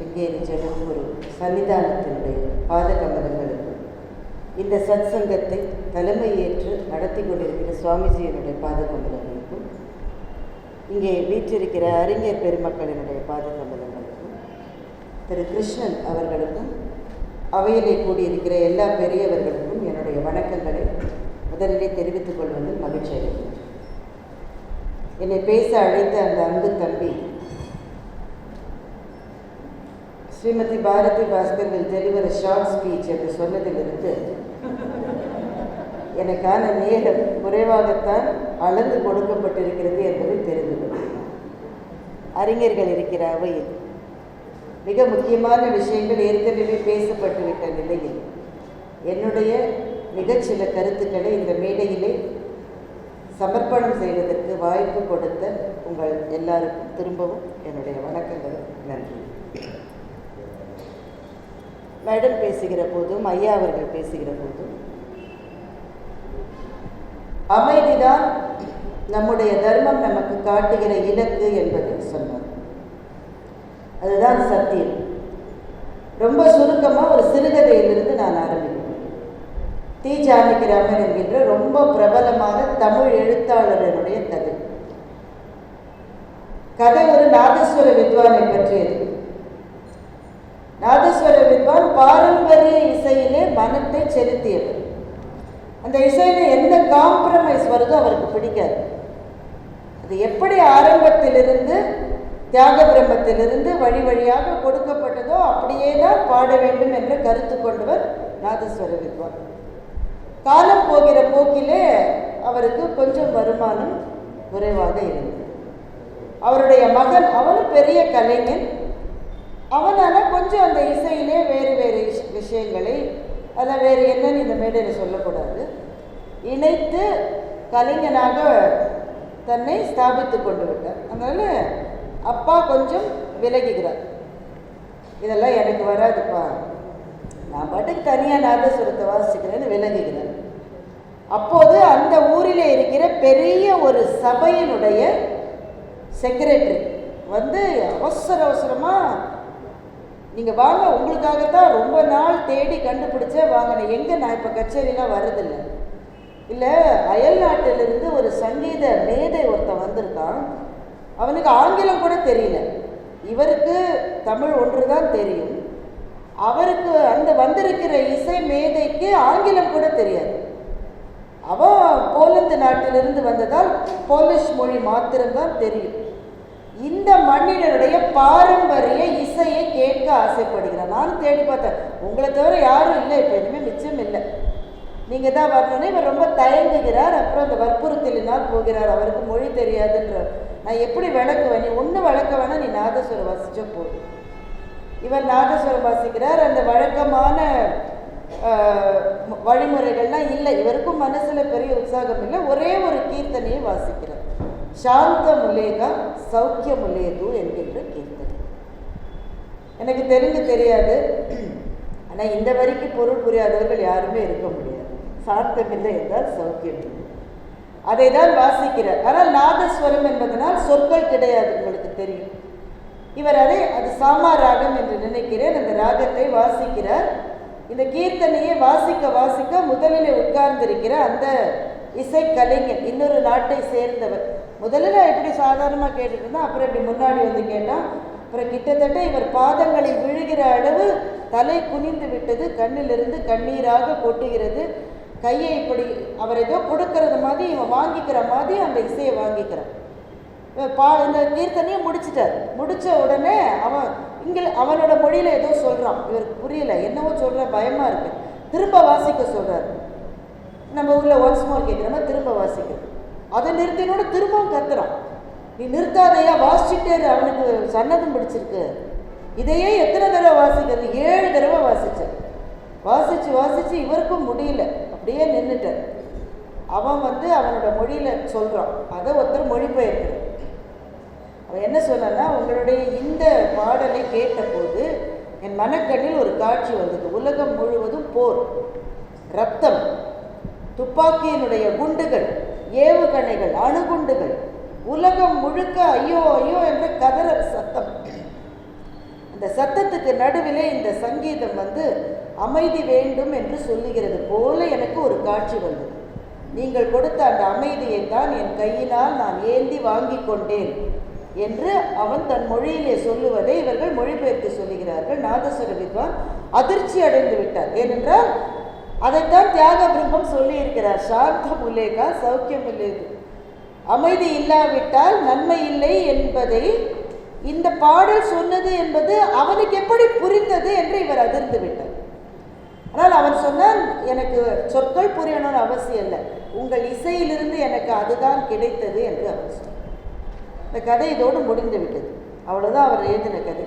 சிங்கேரி ஜெகத்குரு சன்னிதானத்தினுடைய பாதகமலங்களுக்கு இந்த சத் சங்கத்தை தலைமையேற்று நடத்தி கொண்டிருக்கிற சுவாமிஜியினுடைய பாதகமலங்களுக்கும் இங்கே வீற்றிருக்கிற அறிஞர் பெருமக்களினுடைய பாதகமலங்களுக்கும் திரு கிருஷ்ணன் அவர்களுக்கும் அவையிலே கூடியிருக்கிற எல்லா பெரியவர்களுக்கும் என்னுடைய வணக்கங்களை முதலிலே தெரிவித்துக் கொள்வதில் மகிழ்ச்சி அடைகிறேன் என்னை பேச அழைத்த அந்த அன்பு தம்பி Srimathi Bharathi Bhaskar deliver short speech என்று சொன்னதிலிருந்து எனக்கான நேரம் குறைவாகத்தான் அளந்து கொடுக்கப்பட்டிருக்கிறது என்பதை தெரிந்து அறிஞர்கள் இருக்கிற அவையில் மிக முக்கியமான விஷயங்கள் ஏற்கனவே பேசப்பட்டுவிட்ட நிலையில் என்னுடைய மிகச்சில கருத்துக்களை இந்த மேடையிலே சமர்ப்பணம் செய்வதற்கு வாய்ப்பு கொடுத்த உங்கள் எல்லாருக்கும் திரும்பவும் என்னுடைய வணக்கங்கள். நன்றி. மேடம் பேசுகிற போதும் ஐயா அவர்கள் பேசுகிற போதும். அமைதிதான் நம்முடைய தர்மம் நமக்கு காட்டுகிற இலக்கு என்பதை சொன்னார் அதுதான் சத்தியம். ரொம்ப சுருக்கமாக ஒரு சிறுகதையிலிருந்து நான் ஆரம்பிக்கிறேன். தி ஜானகிராமன் என்கின்ற ரொம்ப பிரபலமான தமிழ் எழுத்தாளரனுடைய கதை. கதை ஒரு நாதஸ்வர வித்வானை பற்றியது நாதஸ்வர வித்வான் பாரம்பரிய இசையிலே மனத்தை செலுத்தியவர். அந்த இசையில எந்த காம்ப்ரமைஸ் வருதோ அவருக்கு பிடிக்காது. அது எப்படி ஆரம்பத்திலிருந்து தியாக பிரம்மத்திலிருந்து வழி வழியாக கொடுக்கப்பட்டதோ அப்படியே தான் பாட வேண்டும் என்று கருத்து கொண்டவர் நாதஸ்வர வித்வான். காலம் போகிற போக்கிலே அவருக்கு கொஞ்சம் வருமானம் குறைவாக இருந்தது. அவருடைய மகன் அவனும் பெரிய கலைஞன். அவனால் கொஞ்சம் அந்த இசையிலே வேறு வேறு விஷயங்களை அதில் வேறு என்னன்னு இந்த மேடையில் சொல்லக்கூடாது. இணைத்து கலைஞனாக தன்னை ஸ்தாபித்து கொண்டு விட்டார். அதனால் அப்பா கொஞ்சம் விலகுகிறார் இதெல்லாம் எனக்கு வராதுப்பா. நான் பாட்டுக்கு தனியாக நாதஸ்வரத்தை வாசிக்கிறேன்னு விலகுகிறார் அப்போது அந்த ஊரில் இருக்கிற பெரிய ஒரு சபையினுடைய செக்ரட்டரி வந்து அவசர அவசரமாக நீங்கள் வாங்க உங்களுக்காகத்தான் ரொம்ப நாள் தேடி கண்டுபிடிச்சே வாங்கினேன். எங்கே நான் இப்போ கச்சேரிலாம் வர்றதில்லை? இல்லை அயல் நாட்டிலிருந்து ஒரு சங்கீத மேதை ஒருத்தன் வந்திருக்கான். அவனுக்கு ஆங்கிலம் கூட தெரியல. இவருக்கு தமிழ் ஒன்று தான் தெரியும். அவருக்கு அந்த வந்திருக்கிற இசை மேதைக்கு ஆங்கிலம் கூட தெரியாது. அவன் போலந்து நாட்டிலிருந்து வந்ததால் போலிஷ் மொழி மாத்திரம்தான் தெரியும். இந்த மண்ணினருடைய பாரம்பரிய இசையை கேட்க ஆசைப்படுகிறான். நானும் தேடி பார்த்தேன். உங்களை தவிர யாரும் இல்லை. இப்போ இனிமேல் மிச்சம் இல்லை. நீங்கள் தான் வரணும்னு இவர் ரொம்ப தயங்குகிறார். அப்புறம் அந்த வற்புறுத்தலினால் போகிறார். அவருக்கு மொழி தெரியாதுன்ற நான் எப்படி விளக்குவேன்? நீ ஒன்று வளர்க்க வேணால் நீ நாதஸ்வரம் வாசிச்ச போதும். இவர் நாதஸ்வரம் வாசிக்கிறார். அந்த வழக்கமான வழிமுறைகள்லாம் இல்லை. இவருக்கும் மனசில் பெரிய உற்சாகம் இல்லை. ஒரே ஒரு கீர்த்தனையை வாசிக்கிறார். சாந்த சௌக்கியமுலேது சௌக்கிய என்கின்ற கீர்த்தனை. எனக்கு தெரிஞ்சு தெரியாது. ஆனால் இந்த வரைக்கும் பொருள் புரியாதவர்கள் யாருமே இருக்க முடியாது. சாந்தமில்லை என்றால் சௌக்கியம் இல்லை. அதை தான் வாசிக்கிறார். ஆனால் நாதஸ்வரம் என்பதனால் சொற்கள் கிடையாது உங்களுக்கு தெரியும். இவர் அதை அது சாமா ராகம் என்று நினைக்கிறேன். அந்த ராகத்தை வாசிக்கிறார். இந்த கீர்த்தனையை வாசிக்க வாசிக்க முதலில் உட்கார்ந்திருக்கிற அந்த இசை கலைஞன் இன்னொரு நாட்டை சேர்ந்தவர் முதல்ல நான் சாதாரணமாக கேட்டுட்டு இருந்தேன் அப்புறம் இப்படி முன்னாடி வந்து கேட்டால் அப்புறம் கிட்டத்தட்ட இவர் பாதங்களில் விழுகிற அளவு தலை குனிந்து விட்டது கண்ணிலிருந்து கண்ணீராக கொட்டுகிறது. கையை இப்படி அவர் ஏதோ கொடுக்கறது மாதிரி இவன் வாங்கிக்கிற மாதிரி அந்த இசையை வாங்கிக்கிறான். பா இந்த கீர்த்தனையை முடிச்சிட்டார். முடித்த உடனே அவன் இங்கே அவனோட மொழியில் ஏதோ சொல்கிறான் இவருக்கு புரியல. என்னவோ சொல்கிற பயமாக இருக்குது திரும்ப வாசிக்க சொல்கிறார் நம்ம ஊரில் ஒன்ஸ் மோர் கேட்குற மாதிரி திரும்ப வாசிக்கிறது. அதை நிறுத்தினோட திரும்பவும் கத்துறான். நீ நிறுத்தாதையா வாசிச்சுட்டே அவனுக்கு சன்னதம் பிடிச்சிருக்கு. இதையே எத்தனை தடவை வாசிக்கிறது? ஏழு தடவை வாசித்தேன் வாசித்து வாசித்து இவருக்கும் முடியல. அப்படியே நின்றுட்டார் அவன் வந்து அவனோட மொழியில் சொல்கிறான் அதை ஒருத்தர் மொழிபெயர்க்கிறார். அவன் என்ன சொன்னா உங்களுடைய இந்த பாடலை கேட்டபோது என் மனக்கண்ணில் ஒரு காட்சி வந்தது. உலகம் முழுவதும் போர் ரத்தம் துப்பாக்கியினுடைய குண்டுகள் ஏவுகணைகள் அணுகுண்டுகள். உலகம் முழுக்க ஐயோ ஐயோ என்ற கதற சத்தம். அந்த சத்தத்துக்கு நடுவிலே இந்த சங்கீதம் வந்து அமைதி வேண்டும் என்று சொல்லுகிறது போல எனக்கு ஒரு காட்சி வந்தது. நீங்கள் கொடுத்த அந்த அமைதியை தான் என் கையினால் நான் ஏந்தி வாங்கி கொண்டேன் என்று அவன் தன் மொழியிலே சொல்லுவதை இவர்கள் மொழிபெயர்த்து சொல்லுகிறார்கள். நாதஸ்வர வித்வான் அதிர்ச்சி அடைந்து விட்டார். ஏனென்றால் அதைத்தான் தியாக பிரம்மம் சொல்லியிருக்கிறார். சாந்தம் உலேகா சௌக்கியம் உலேகு அமைதி இல்லாவிட்டால் நன்மை இல்லை என்பதை இந்த பாடல் சொன்னது என்பது அவனுக்கு எப்படி புரிந்தது என்று இவர் அதிர்ந்து விட்டார். ஆனால் அவன் சொன்னான் எனக்கு சொற்கள் புரியணும்னு அவசியம் இல்லை. உங்கள் இசையிலிருந்து எனக்கு அதுதான் கிடைத்தது என்று அவன் சொன்னான். இந்த கதை இதோடு முடிந்து விட்டது. அவ்வளோதான் அவர் எழுதின கதை.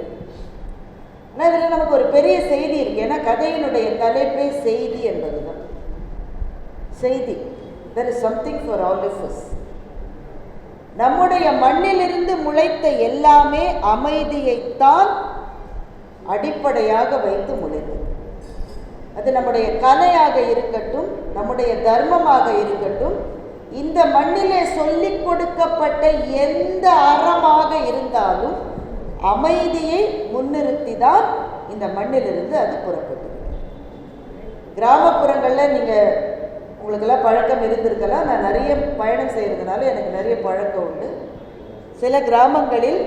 ஆனால் இதில் நமக்கு ஒரு பெரிய செய்தி இருக்கு. ஏன்னா கதையினுடைய தலைப்பே செய்தி என்பது தான் செய்தி there is something for all of நம்முடைய மண்ணிலிருந்து முளைத்த எல்லாமே அமைதியைத்தான் அடிப்படையாக வைத்து முளைத்தது. அது நம்முடைய கலையாக இருக்கட்டும் நம்முடைய தர்மமாக இருக்கட்டும் இந்த மண்ணிலே சொல்லிக் கொடுக்கப்பட்ட எந்த அறமாக இருந்தாலும் அமைதியை முன்னிறுத்தி தான் இந்த மண்ணிலிருந்து அது புறப்பட்டது. கிராமப்புறங்களில் நீங்கள் உங்களுக்கெல்லாம் பழக்கம் இருந்திருக்கலாம் நான் நிறைய பயணம் செய்கிறதுனால எனக்கு நிறைய பழக்கம் உண்டு. சில கிராமங்களில்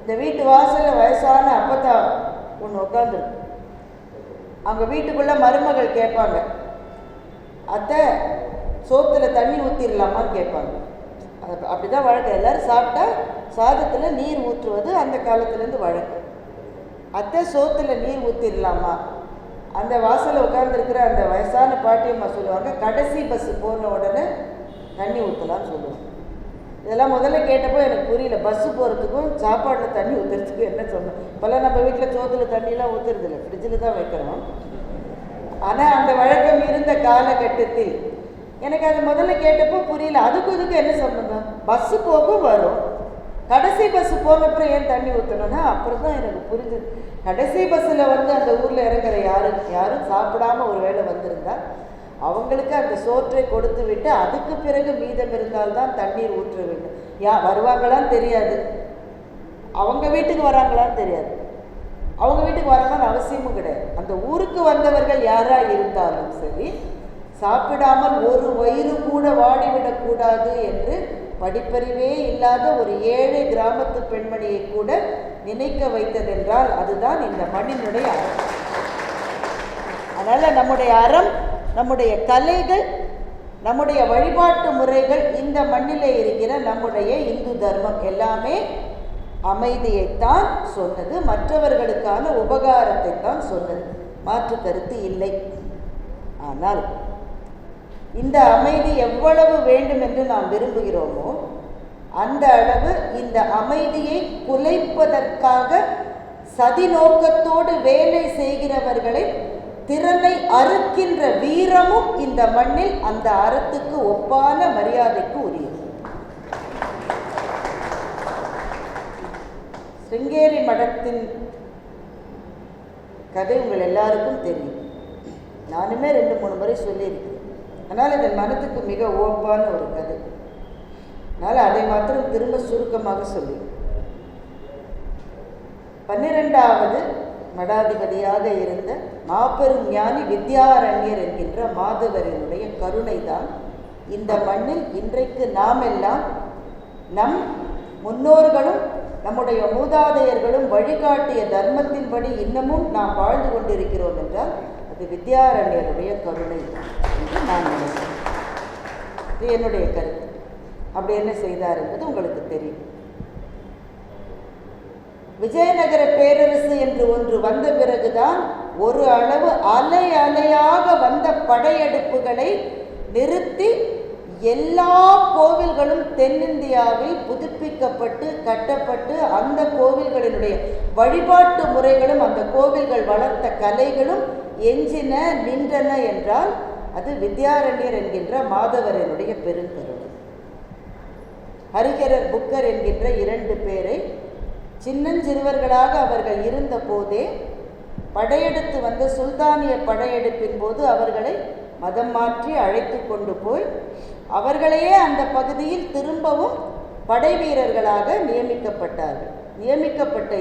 இந்த வீட்டு வாசலில் வயசான அப்பத்தா ஒன்று உட்காந்துருக்கு அவங்க வீட்டுக்குள்ளே மருமகள் கேட்பாங்க. அத்தை சோத்தில் தண்ணி ஊற்றிடலாமான்னு கேட்பாங்க. அது அப்படி தான் வழக்கம். எல்லோரும் சாப்பிட்டா சாதத்தில் நீர் ஊற்றுவது அந்த காலத்துலேருந்து வழக்கம். அத்தை சோத்தில் நீர் ஊற்றிடலாமா அந்த வாசலில் உட்காந்துருக்கிற அந்த வயசான பாட்டியம்மா சொல்லுவாங்க கடைசி பஸ்ஸு போன உடனே தண்ணி ஊற்றலாம்னு சொல்லுவாங்க. இதெல்லாம் முதல்ல கேட்டப்போ எனக்கு புரியல. பஸ்ஸு போகிறதுக்கும் சாப்பாட்டில் தண்ணி ஊற்றுறதுக்கும் என்ன சொன்னோம் இப்போல்லாம் நம்ம வீட்டில் சோத்தில் தண்ணிலாம் ஊற்றுறதில்ல ஃப்ரிட்ஜில் தான் வைக்கிறோம். ஆனால் அந்த வழக்கம் இருந்த காலகட்டத்தில் எனக்கு அது முதல்ல கேட்டப்போ புரியல. அதுக்கும் இதுக்கும் என்ன சம்பந்தம்? பஸ்ஸு போகும் வரும். கடைசி பஸ்ஸு போனப்புறம் ஏன் தண்ணி ஊற்றணும்னா அப்புறம் தான் எனக்கு புரிஞ்சது. கடைசி பஸ்ஸில் வந்து அந்த ஊரில் இறங்குற யாரும் யாரும் சாப்பிடாம ஒரு வேளை வந்திருந்தா அவங்களுக்கு அந்த சோற்றை கொடுத்து விட்டு அதுக்கு பிறகு மீதம் இருந்தால்தான் தண்ணீர் ஊற்ற வேண்டும். யா வருவாங்களான்னு தெரியாது. அவங்க வீட்டுக்கு வராங்களான்னு தெரியாது. அவங்க வீட்டுக்கு வரணும்னு அவசியமும் கிடையாது. அந்த ஊருக்கு வந்தவர்கள் யாராக இருந்தாலும் சரி சாப்பிடாமல் ஒரு வயிறு கூட வாடிவிடக்கூடாது என்று படிப்பறிவே இல்லாத ஒரு ஏழை கிராமத்து பெண்மணியை கூட நினைக்க வைத்ததென்றால் அதுதான் இந்த மண்ணினுடைய அறம். அதனால் நம்முடைய அறம் நம்முடைய கலைகள் நம்முடைய வழிபாட்டு முறைகள் இந்த மண்ணிலே இருக்கிற நம்முடைய இந்து தர்மம் எல்லாமே அமைதியைத்தான் சொன்னது மற்றவர்களுக்கான உபகாரத்தை தான் சொன்னது. மாற்று கருத்து இல்லை. ஆனால் இந்த அமைதி எவ்வளவு வேண்டும் என்று நாம் விரும்புகிறோமோ அந்த அளவு இந்த அமைதியை குலைப்பதற்காக சதி நோக்கத்தோடு வேலை செய்கிறவர்களை திறனை அறுக்கின்ற வீரமும் இந்த மண்ணில் அந்த அறத்துக்கு ஒப்பான மரியாதைக்கு உரியது. சிங்கேரி மடத்தின் கதை உங்கள் எல்லாருக்கும் தெரியும். நானுமே ரெண்டு மூணு முறை சொல்லியிருக்கேன். அதனால் இது மனத்துக்கு மிக ஓப்பான ஒரு கதை. அதனால் அதை மாத்திரம் திரும்ப சுருக்கமாக சொல்லி. பன்னிரெண்டாவது மடாதிபதியாக இருந்த மாபெரும் ஞானி வித்யாரண்யர் என்கின்ற மாதவரினுடைய கருணை தான் இந்த மண்ணில் இன்றைக்கு நாம் எல்லாம் நம் முன்னோர்களும் நம்முடைய மூதாதையர்களும் வழிகாட்டிய தர்மத்தின்படி இன்னமும் நாம் வாழ்ந்து கொண்டிருக்கிறோம் என்றால் இது வித்யாரண்யருடைய கருணை என்று நான் நினைக்கிறேன். இது என்னுடைய கருத்து. அப்படி என்ன செய்தார் என்பது உங்களுக்கு தெரியும். விஜயநகர பேரரசு என்று ஒன்று வந்த பிறகுதான் ஒரு அளவு அலை அலையாக வந்த படையெடுப்புகளை நிறுத்தி எல்லா கோவில்களும் தென்னிந்தியாவில் புதுப்பிக்கப்பட்டு கட்டப்பட்டு அந்த கோவில்களினுடைய வழிபாட்டு முறைகளும் அந்த கோவில்கள் வளர்த்த கலைகளும் எஞ்சின நின்றன என்றால் அது வித்யாரண்யர் என்கின்ற மாதவரனுடைய பெருங்கருணை. ஹரிகரர் புக்கர் என்கின்ற இரண்டு பேரை சின்னஞ்சிறுவர்களாக அவர்கள் இருந்த போதே படையெடுத்து வந்த சுல்தானிய படையெடுப்பின் போது அவர்களை மதம் மாற்றி அழைத்து கொண்டு போய் அவர்களையே அந்த பகுதியில் திரும்பவும் படை வீரர்களாக நியமிக்கப்பட்டார்கள். நியமிக்கப்பட்ட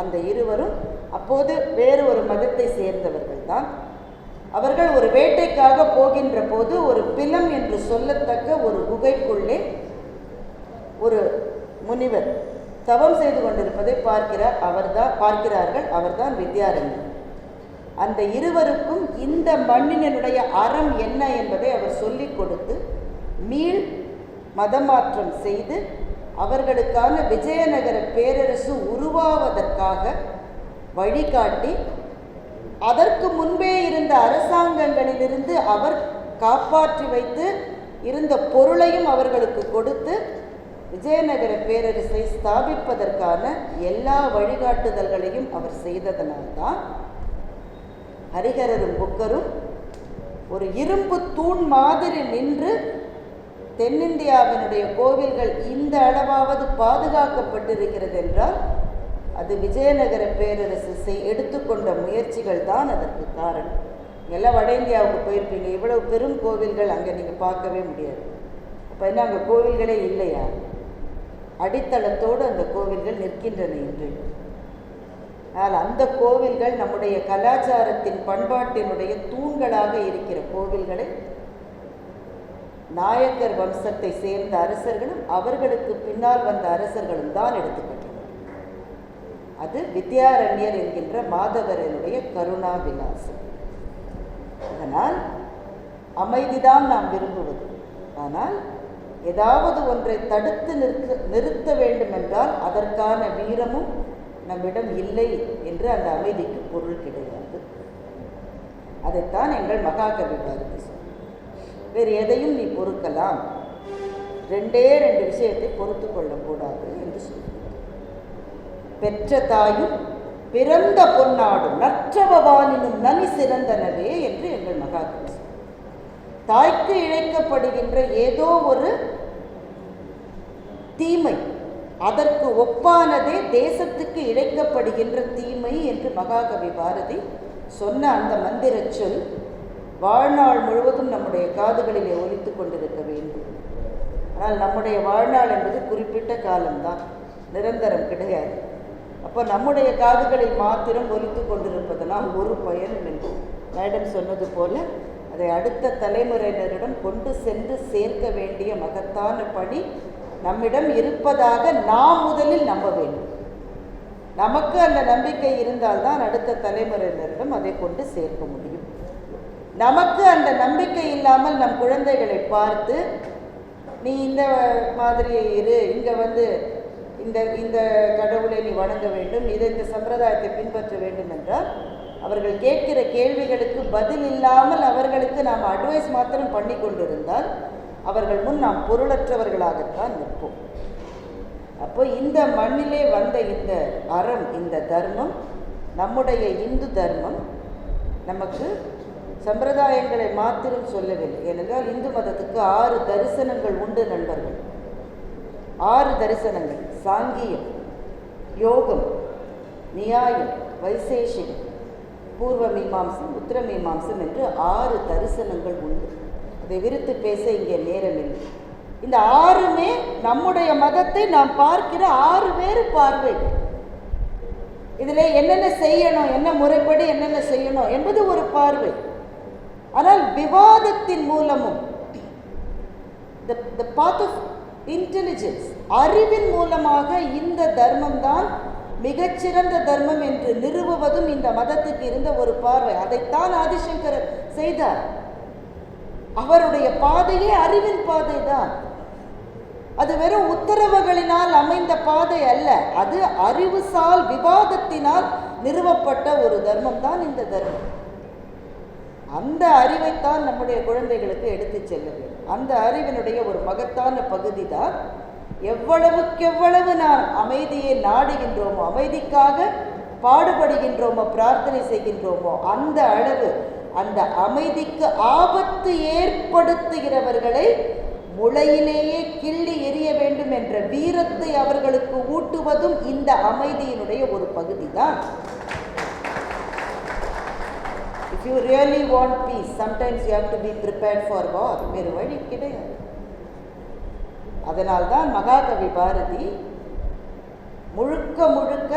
அந்த இருவரும் அப்போது வேறு ஒரு மதத்தை சேர்ந்தவர்கள் தான் அவர்கள் ஒரு வேட்டைக்காக போகின்ற போது ஒரு பிலம் என்று சொல்லத்தக்க ஒரு குகைக்குள்ளே ஒரு முனிவர் தவம் செய்து கொண்டிருப்பதை பார்க்கிறார் அவர்தான் பார்க்கிறார்கள். அவர்தான் வித்யாரண்யர் அந்த இருவருக்கும் இந்த மண்ணினுடைய அறம் என்ன என்பதை அவர் சொல்லிக் கொடுத்து மீள் மதமாற்றம் செய்து அவர்களுக்கான விஜயநகர பேரரசு உருவாவதற்காக வழிகாட்டி அதற்கு முன்பே இருந்த அரசாங்கங்களிலிருந்து அவர் காப்பாற்றி வைத்து இருந்த பொருளையும் அவர்களுக்கு கொடுத்து விஜயநகர பேரரசை ஸ்தாபிப்பதற்கான எல்லா வழிகாட்டுதல்களையும் அவர் செய்ததனால்தான் ஹரிஹரரும் புக்கரும் ஒரு இரும்பு தூண் மாதிரி நின்று தென்னிந்தியாவினுடைய கோவில்கள் இந்த அளவாவது பாதுகாக்கப்பட்டிருக்கிறது என்றால் அது விஜயநகர பேரரசு செய் எடுத்துக்கொண்ட முயற்சிகள் தான் அதற்கு காரணம். எல்லாம் வட இந்தியாவுக்கு போயிருப்பீங்க. இவ்வளவு பெரும் கோவில்கள் அங்கே நீங்கள் பார்க்கவே முடியாது. அப்போ என்ன அங்கே கோவில்களே இல்லையா? அடித்தளத்தோடு அந்த கோவில்கள் நிற்கின்றன என்று ஆனால் அந்த கோவில்கள் நம்முடைய கலாச்சாரத்தின் பண்பாட்டினுடைய தூண்களாக இருக்கிற கோவில்களை நாயக்கர் வம்சத்தை சேர்ந்த அரசர்களும் அவர்களுக்கு பின்னால் வந்த அரசர்களும் தான் எடுத்துக்கொண்டனர். அது வித்யாரண்யர் என்கின்ற மாதவரனுடைய கருணா விலாசம் அதனால் அமைதிதான் நாம் விரும்புவது. ஆனால் ஏதாவது ஒன்றை தடுத்து நிறுத்த நிறுத்த வேண்டும் என்றால் அதற்கான வீரமும் நம்மிடம் இல்லை என்று அந்த அமைதிக்கு பொருள் கிடையாது. அதைத்தான் எங்கள் மகாகவி பாரதி வேறு எதையும் நீ பொறுக்கலாம். ரெண்டே ரெண்டு விஷயத்தை பொறுத்து கொள்ளக்கூடாது என்று சொல்கிறார். பெற்ற தாயும் பிறந்த பொன்னாடும் நற்றவவானினும் நனி சிறந்தனவே என்று எங்கள் மகாகவி தாய்க்கு இழைக்கப்படுகின்ற ஏதோ ஒரு தீமை அதற்கு ஒப்பானதே தேசத்துக்கு இழைக்கப்படுகின்ற தீமை என்று மகாகவி பாரதி சொன்ன அந்த மந்திர சொல். வாழ்நாள் முழுவதும் நம்முடைய காதுகளிலே ஒலித்து கொண்டிருக்க வேண்டும். ஆனால் நம்முடைய வாழ்நாள் என்பது குறிப்பிட்ட காலம்தான். நிரந்தரம் கிடையாது. அப்போ நம்முடைய காதுகளில் மாத்திரம் ஒலித்து கொண்டிருப்பதனால் ஒரு பயனும் இல்லை. மேடம் சொன்னது போல அதை அடுத்த தலைமுறையினரிடம் கொண்டு சென்று சேர்க்க வேண்டிய மகத்தான பணி நம்மிடம் இருப்பதாக நாம் முதலில் நம்ப வேண்டும். நமக்கு அந்த நம்பிக்கை இருந்தால்தான் அடுத்த தலைமுறையினரிடம் அதை கொண்டு சேர்க்க முடியும். நமக்கு அந்த நம்பிக்கை இல்லாமல் நம் குழந்தைகளை பார்த்து நீ இந்த மாதிரி இரு இங்கே வந்து இந்த இந்த கடவுளை நீ வணங்க வேண்டும் இதை இந்த சம்பிரதாயத்தை பின்பற்ற வேண்டும் என்றால் அவர்கள் கேட்கிற கேள்விகளுக்கு பதில் இல்லாமல் அவர்களுக்கு நாம் அட்வைஸ் மாத்திரம் பண்ணி கொண்டிருந்தால் அவர்கள் முன் நாம் பொருளற்றவர்களாகத்தான் நிற்போம். அப்போ இந்த மண்ணிலே வந்த இந்த அறம் இந்த தர்மம் நம்முடைய இந்து தர்மம் நமக்கு சம்பிரதாயங்களை மாத்திரம் சொல்லவில்லை. ஏனென்றால் இந்து மதத்துக்கு ஆறு தரிசனங்கள் உண்டு நண்பர்கள். ஆறு தரிசனங்கள். சாங்கியம் யோகம் நியாயம் வைசேஷிகம் பூர்வ மீமாம்சம் உத்தர மீமாம்சம் என்று ஆறு தரிசனங்கள் உண்டு. அதை விரித்து பேச இங்கே நேரமில்லை. இந்த ஆறுமே நம்முடைய மதத்தை நாம் பார்க்கிற ஆறு வேறு பார்வை. இதில் என்னென்ன செய்யணும் என்ன முறைப்படி என்னென்ன செய்யணும் என்பது ஒரு பார்வை. ஆனால் விவாதத்தின் மூலமும் த பாத் ஆஃப் இன்டெலிஜென்ஸ் அறிவின் மூலமாக இந்த தர்மம் தான் மிகச்சிறந்த தர்மம் என்று நிறுவுவதும் இந்த மதத்துக்கு இருந்த ஒரு பார்வை. அதைத்தான் ஆதிசங்கரர் செய்தார். அவருடைய பாதையே அறிவின் பாதை தான் அது வெறும் உத்தரவுகளினால் அமைந்த பாதை அல்ல. அது அறிவுசால் விவாதத்தினால் நிறுவப்பட்ட ஒரு தர்மம் தான் இந்த தர்மம். அந்த அறிவைத்தான் நம்முடைய குழந்தைகளுக்கு எடுத்துச் செல்ல வேண்டும். அந்த அறிவினுடைய ஒரு மகத்தான பகுதி தான் எவ்வளவுக்கெவ்வளவு நாம் அமைதியை நாடுகின்றோமோ அமைதிக்காக பாடுபடுகின்றோமோ பிரார்த்தனை செய்கின்றோமோ அந்த அளவு அந்த அமைதிக்கு ஆபத்து ஏற்படுத்துகிறவர்களை முளையிலேயே கிள்ளி எரிய வேண்டும் என்ற வீரத்தை அவர்களுக்கு ஊட்டுவதும் இந்த அமைதியினுடைய ஒரு பகுதி தான் if you really want peace sometimes you have to be prepared for war வேறு வழி கிடையாது. அதனால்தான் மகாகவி பாரதி முழுக்க முழுக்க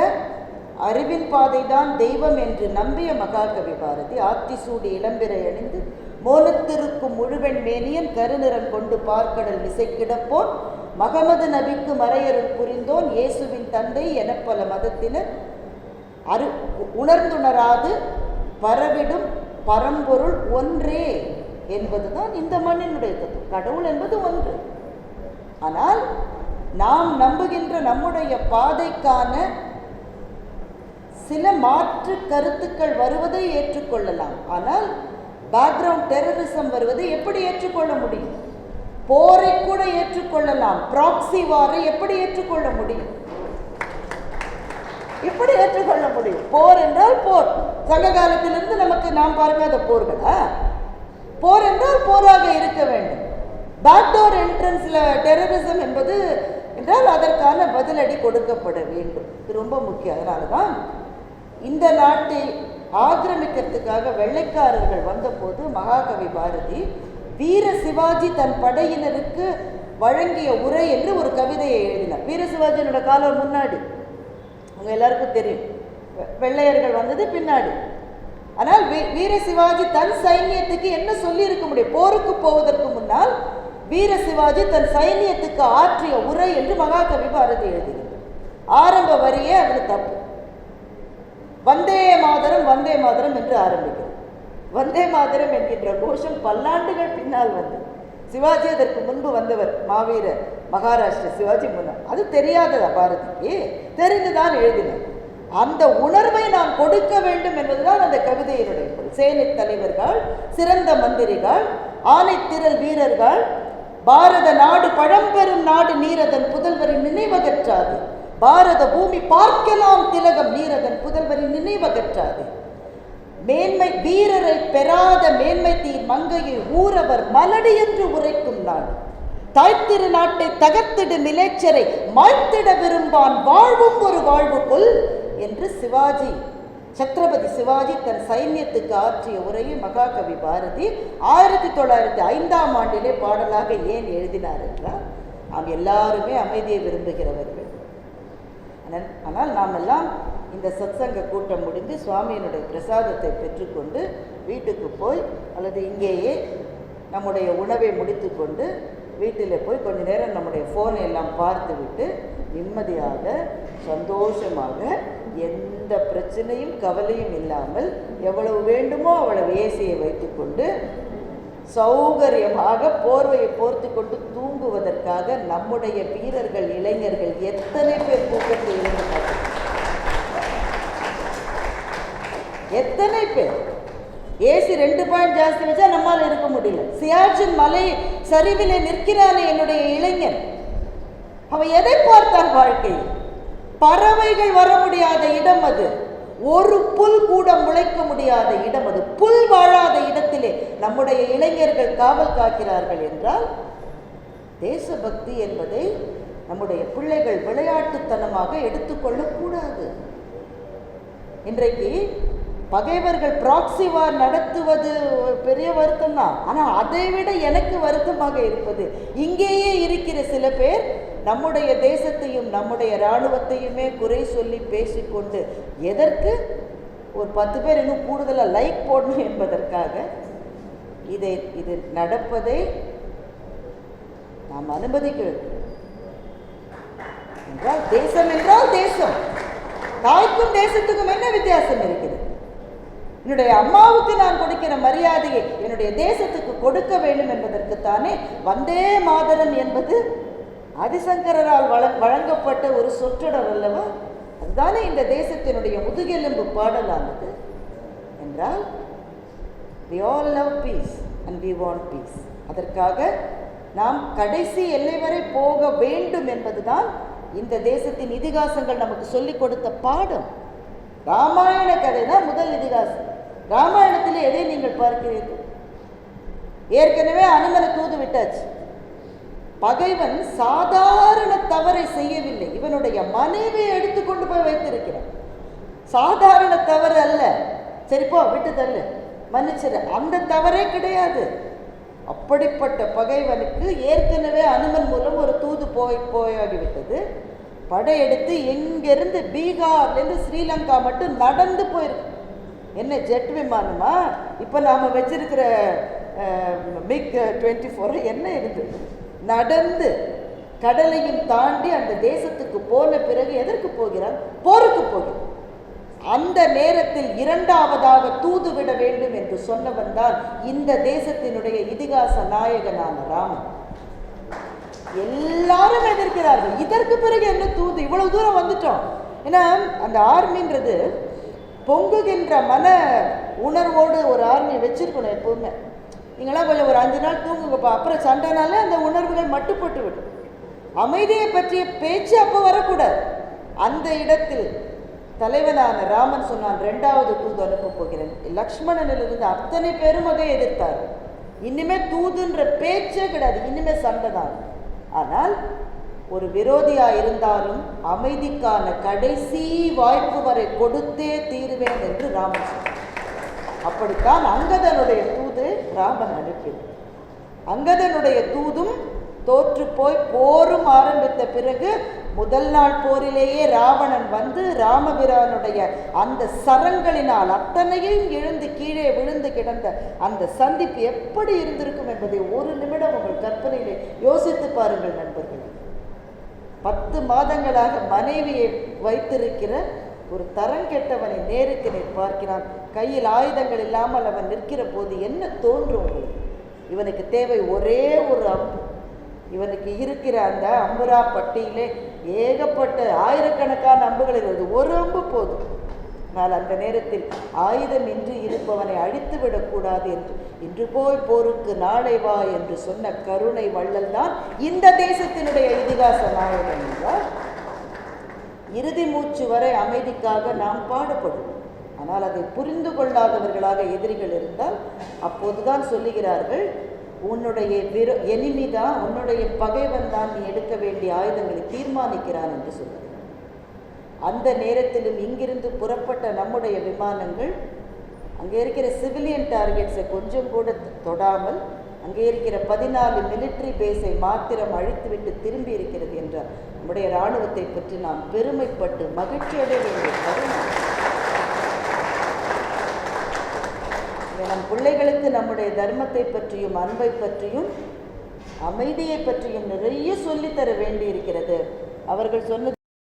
அறிவின் பாதைதான் தெய்வம் என்று நம்பிய மகாகவி பாரதி ஆத்திசூடி இளம்பிறை அணிந்து மோனத்திருக்கும் முழுவெண் மேனியன் கருநிறம் கொண்டு பார்க்கடல் விசை கிடப்போன் மகமது நபிக்கு மறையருள் புரிந்தோன். இயேசுவின் தந்தை என பல மதத்தினர் அரு உணர்ந்துணராது பரவிடும் பரம்பொருள் ஒன்றே என்பதுதான் இந்த மண்ணினுடைய தத்துவம். கடவுள் என்பது ஒன்று. ஆனால் நாம் நம்புகின்ற நம்முடைய பாதைக்கான சில மாற்று கருத்துக்கள் வருவதை ஏற்றுக்கொள்ளலாம். ஆனால் பேக்ரவுண்ட் டெரரிசம் வருவதை எப்படி ஏற்றுக்கொள்ள முடியும்? போரை கூட ஏற்றுக்கொள்ளலாம். ப்ராக்சி வாரை எப்படி ஏற்றுக்கொள்ள முடியும்? இப்படி ஏற்றுக்கொள்ள முடியும் போர் என்றால் போர். சங்க காலத்திலிருந்து நமக்கு நாம் பார்க்காத போர்களா? போர் என்றால் போராக இருக்க வேண்டும். பேக்டோர் என்ட்ரன்ஸில் டெரரிசம் என்பது என்றால் அதற்கான பதிலடி கொடுக்கப்பட வேண்டும். இது ரொம்ப முக்கியம். அதனால தான் இந்த நாட்டை ஆக்கிரமிக்கிறதுக்காக வெள்ளைக்காரர்கள் வந்தபோது மகாகவி பாரதி வீர சிவாஜி தன் படையினருக்கு வழங்கிய உரை என்று ஒரு கவிதையை எழுதினார். வீர சிவாஜியோட காலம் முன்னாடி. உங்கள் எல்லாருக்கும் தெரியும். வெ- வெள்ளையர்கள் வந்தது பின்னாடி. ஆனால் வீ- வீர சிவாஜி தன் சைன்யத்துக்கு என்ன சொல்லி இருக்க முடியும்? போருக்கு போவதற்கு முன்னால் வீர சிவாஜி தன் சைன்யத்துக்கு ஆற்றிய உரை என்று மகாகவி பாரதி எழுதினார் ஆரம்ப வரியே அதில் தப்பு. வந்தே மாதரம் வந்தே மாதரம் என்று ஆரம்பிக்கிறது. வந்தே மாதரம் என்கின்ற கோஷம் பல்லாண்டுகள் பின்னால் வந்தது. சிவாஜி அதற்கு முன்பு வந்தவர் மாவீரர் மகாராஷ்டிர சிவாஜி முன்னால் அது தெரியாததா பாரதிக்கு? தெரிந்துதான் எழுதினார். அந்த உணர்வை நாம் கொடுக்க வேண்டும் என்பதுதான் அந்த கவிதையினுடைய பொருள். சேனை தலைவர்கள் சிறந்த மந்திரிகள் ஆனைத்திரல் வீரர்கள் பாரத நாடு பழம்பெரும் நாடு நீரதன் புதல்வரின் நினைவகற்றாது. பாரத பூமி பார்க்கலாம் திலகம் நீரதன் புதல்வரின் நினைவகற்றாது. மேன்மை வீரரை பெறாத மேன்மை தீர் மங்கையை ஊரவர் மலடி என்று உரைக்கும் நாடு தாய்த்திரு நாட்டை தகர்த்திடு மிலேச்சரை மாய்த்திட விரும்பான் வாழ்வும் ஒரு வாழ்வுக்குள் என்று சிவாஜி சத்ரபதி சிவாஜி தன் சைன்யத்துக்கு ஆற்றிய உரையை மகாகவி பாரதி ஆயிரத்தி தொள்ளாயிரத்தி ஐந்தாம் ஆண்டிலே பாடலாக ஏன் எழுதினார் என்றால் நாம் எல்லாருமே அமைதியை விரும்புகிறவர்கள். ஆனால் ஆனால் நாம் எல்லாம் இந்த சத்சங்க கூட்டம் முடிந்து சுவாமியினுடைய பிரசாதத்தை பெற்றுக்கொண்டு வீட்டுக்கு போய் அல்லது இங்கேயே நம்முடைய உணவை முடித்துக்கொண்டு வீட்டில் போய் கொஞ்ச நேரம் நம்முடைய ஃபோனை எல்லாம் பார்த்துவிட்டு நிம்மதியாக சந்தோஷமாக எந்த பிரச்சனையும் கவலையும் இல்லாமல் எவ்வளவு வேண்டுமோ அவ்வளவு ஏசியை வைத்துக்கொண்டு சௌகரியமாக போர்வையை போர்த்து கொண்டு தூங்குவதற்காக நம்முடைய வீரர்கள் இளைஞர்கள் எத்தனை பேர் தூக்கத்தில் இருந்து எத்தனை பேர்? ஏசி ரெண்டு பாயிண்ட் ஜாஸ்தி வச்சா நம்மால் இருக்க முடியல. சியாச்சின் மலை சரிவிலே நிற்கிறானே என்னுடைய இளைஞன். அவன் எதை பார்த்தான் வாழ்க்கையில் பறவைகள் வர முடியாத இடம் அது. ஒரு புல் கூட முளைக்க முடியாத இடம் அது. புல் வாழாத இடத்திலே நம்முடைய இளைஞர்கள் காவல் காக்கிறார்கள் என்றால் தேசபக்தி என்பதை நம்முடைய பிள்ளைகள் விளையாட்டுத்தனமாக எடுத்துக்கொள்ளக்கூடாது. இன்றைக்கு பகைவர்கள் ப்ராக்சி வார் நடத்துவது பெரிய வருத்தம் தான் ஆனால் அதை விட எனக்கு வருத்தமாக இருப்பது இங்கேயே இருக்கிற சில பேர் நம்முடைய தேசத்தையும் நம்முடைய இராணுவத்தையுமே குறை சொல்லி பேசிக்கொண்டு எதற்கு? ஒரு பத்து பேர் இன்னும் கூடுதலாக லைக் போடணும் என்பதற்காக இதை இது நடப்பதை நாம் அனுமதிக்க என்றால் தேசம் என்றால் தேசம். தாய்க்கும் தேசத்துக்கும் என்ன வித்தியாசம் இருக்கிறது? என்னுடைய அம்மாவுக்கு நான் கொடுக்கிற மரியாதையை என்னுடைய தேசத்துக்கு கொடுக்க வேண்டும் என்பதற்குத்தானே வந்தே மாதரம் என்பது ஆதிசங்கரால் வழ வழங்கப்பட்ட ஒரு சொற்றொடர் அல்லவா? அதுதானே இந்த தேசத்தினுடைய முதுகெலும்பு பாடலானது. என்றால் we all love peace and we want peace அதற்காக நாம் கடைசி எல்லை வரை போக வேண்டும் என்பதுதான் இந்த தேசத்தின் இதிகாசங்கள் நமக்கு சொல்லிக் கொடுத்த பாடம். ராமாயண கதை தான் முதல் இதிகாசம். ராமாயணத்தில் எதை நீங்கள் பார்க்கிறீர்கள்? ஏற்கனவே அனுமனை தூது விட்டாச்சு. பகைவன் சாதாரண தவறை செய்யவில்லை. இவனுடைய மனைவியை எடுத்துக்கொண்டு போய் வைத்திருக்கிறான். சாதாரண தவறு அல்ல. சரிப்போ விட்டு தள்ளு. மன்னிச்சிரு. அந்த தவறே கிடையாது. அப்படிப்பட்ட பகைவனுக்கு ஏற்கனவே அனுமன் மூலம் ஒரு தூது போய் போயாகிவிட்டது. படையெடுத்து எங்கிருந்து பீகார்லேருந்து ஸ்ரீலங்கா மட்டும் நடந்து போயிருக்கு. என்ன ஜெட் விமானமா? இப்போ நாம் வச்சிருக்கிற மிக் டுவெண்ட்டி ஃபோர் என்ன இது? நடந்து கடலையும் தாண்டி அந்த தேசத்துக்கு போன பிறகு எதற்கு போகிறார் போருக்கு போகிறான். அந்த நேரத்தில் இரண்டாவதாக தூது விட வேண்டும் என்று சொன்னவன் தான் இந்த தேசத்தினுடைய இதிகாச நாயகனான ராமன். எல்லாரும் எதிர்க்கிறார்கள். இதற்கு பிறகு என்ன தூது? இவ்வளவு தூரம் வந்துட்டோம். ஏன்னா அந்த ஆர்மின்றது பொங்குகின்ற மன உணர்வோடு ஒரு ஆர்மி வச்சிருக்கணும் எப்போவுமே. நீங்களாம் கொஞ்சம் ஒரு அஞ்சு நாள் தூங்குங்கப்பா. அப்புறம் சண்டைனாலே அந்த உணர்வுகள் மட்டுப்பட்டு விடும். அமைதியை பற்றிய பேச்சு அப்போ வரக்கூடாது. அந்த இடத்தில் தலைவனான ராமன் சொன்னான் ரெண்டாவது தூது அனுப்ப போகிறேன். லக்ஷ்மணனிலிருந்து அத்தனை பேரும் அதை எதிர்த்தார் இனிமே தூதுன்ற பேச்சே கிடையாது. இனிமே சண்டை தான். ஆனால் ஒரு விரோதியா இருந்தாலும் அமைதிக்கான கடைசி வாய்ப்பு வரை கொடுத்தே தீருவேன் என்று ராமன் சொன்னார் அப்படித்தான் அங்கதனுடைய தூது ராமன் அனுப்பினார் அங்கதனுடைய தூதும் தோற்று போய் போரும் ஆரம்பித்த பிறகு முதல் நாள் போரிலேயே ராவணன் வந்து ராமபிரானுடைய அந்த சரங்களினால் அத்தனையும் எழுந்து கீழே விழுந்து கிடந்த அந்த சந்திப்பு எப்படி இருந்திருக்கும் என்பதை ஒரு நிமிடம் உங்கள் கற்பனையிலே யோசித்து பாருங்கள் நண்பர்களே. பத்து மாதங்களாக மனைவியை வைத்திருக்கிற ஒரு தரங்கெட்டவனை நேருக்கு நேர் பார்க்கிறான். கையில் ஆயுதங்கள் இல்லாமல் அவன் நிற்கிற போது என்ன தோன்றும் உங்களுக்கு? இவனுக்கு தேவை ஒரே ஒரு அம்பு. இவனுக்கு இருக்கிற அந்த அம்புரா பட்டியிலே ஏகப்பட்ட ஆயிரக்கணக்கான அம்புகள் இருக்கிறது ஒரு அம்பு போதும். ஆனால் அந்த நேரத்தில் ஆயுதமின்றி இருப்பவனை அழித்து விடக்கூடாது என்று இன்று போய் போருக்கு நாளை வா என்று சொன்ன கருணை வள்ளல் தான் இந்த தேசத்தினுடைய இதிகாச நாயகன் என்றார். இறுதி மூச்சு வரை அமைதிக்காக நாம் பாடுபடுவோம். ஆனால் அதை புரிந்து கொள்ளாதவர்களாக எதிரிகள் இருந்தால் அப்போதுதான் சொல்லுகிறார்கள் உன்னுடைய விரோ எனிமி தான் உன்னுடைய பகைவன் தான் நீ எடுக்க வேண்டிய ஆயுதங்களை தீர்மானிக்கிறான் என்று சொல்கிறார் அந்த நேரத்திலும் இங்கிருந்து புறப்பட்ட நம்முடைய விமானங்கள் அங்கே இருக்கிற சிவிலியன் டார்கெட்ஸை கொஞ்சம் கூட தொடாமல் அங்கே இருக்கிற பதினாலு மிலிட்ரி பேஸை மாத்திரம் அழித்துவிட்டு திரும்பி இருக்கிறது என்றார் நம்முடைய இராணுவத்தை பற்றி நாம் பெருமைப்பட்டு மகிழ்ச்சியடைய வேண்டிய தருணம். நம் பிள்ளைகளுக்கு நம்முடைய தர்மத்தை பற்றியும் அன்பை பற்றியும் அமைதியை பற்றியும் நிறைய சொல்லித்தர வேண்டி இருக்கிறது அவர்கள் சொன்ன